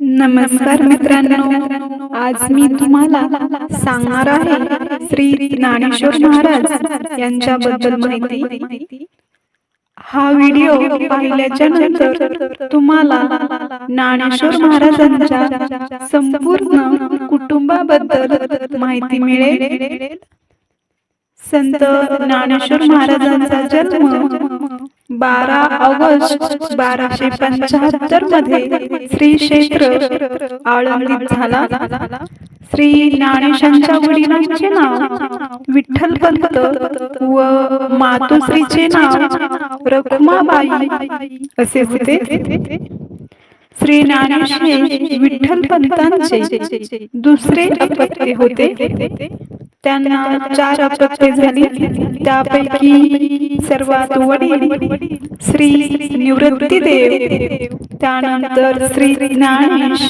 नमस्कार मित्रांनो आज मी तुम्हाला सांगणार आहे श्री ज्ञानेश्वर महाराज यांच्याबद्दल माहिती. हा व्हिडिओ पाहिल्याच्या नंतर तुम्हाला ज्ञानेश्वर महाराजांच्या संपूर्ण कुटुंबाबद्दल माहिती मिळेल. संत ज्ञानेश्वर महाराजांचा जन्म बारा ऑगस्ट बाराशे पंचाहत्तरमध्ये श्री क्षेत्र आळंदीत झाला. श्री ज्ञानेशांच्या वडिलांचे नाव विठ्ठल पंत व मातोश्रीचे नाव रखुमाबाई असे होते. श्री ज्ञानेश हे विठ्ठल पंतांचे दुसरे अपत्य होते. त्यांना चार अपत्ये झाली. त्यापैकी सर्वात वडील श्री निवृत्तीदेव त्यानंतर श्री ज्ञानेश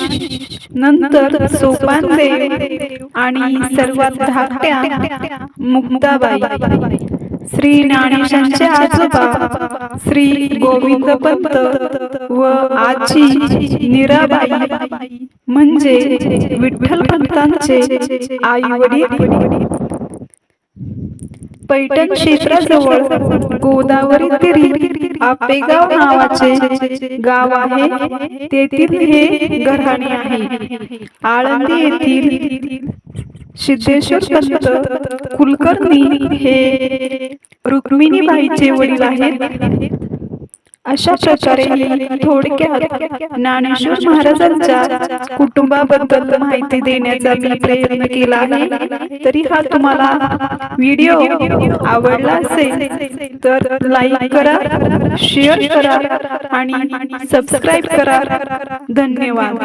नंतर सोपानदेव आणि सर्वात धाकट्या मुक्ताबाई. श्री ज्ञानेशांचे आजोबा श्री गोविंद पंत व आजी नीराबाई. म्हणजे विठ्ठल पंतांचे आई वडील. पैठण क्षेत्राजवळ गोदावरी तीरी आपेगाव नावाचे गाव आहे. तेथील हे घराणे आहे. आळंदी येथील सिद्धेश्वर पंत कुलकर्णी हे रुक्मिणीबाईचे वडील आहेत. अशा प्रकारे थोडक्यात ज्ञानेश्वर महाराजांच्या कुटुंबाबद्दल माहिती देण्याचा मी प्रयत्न केला आहे. तरी हा तुम्हाला व्हिडिओ आवडला असेल तर लाईक करा शेअर करा आणि सबस्क्राईब करा. धन्यवाद.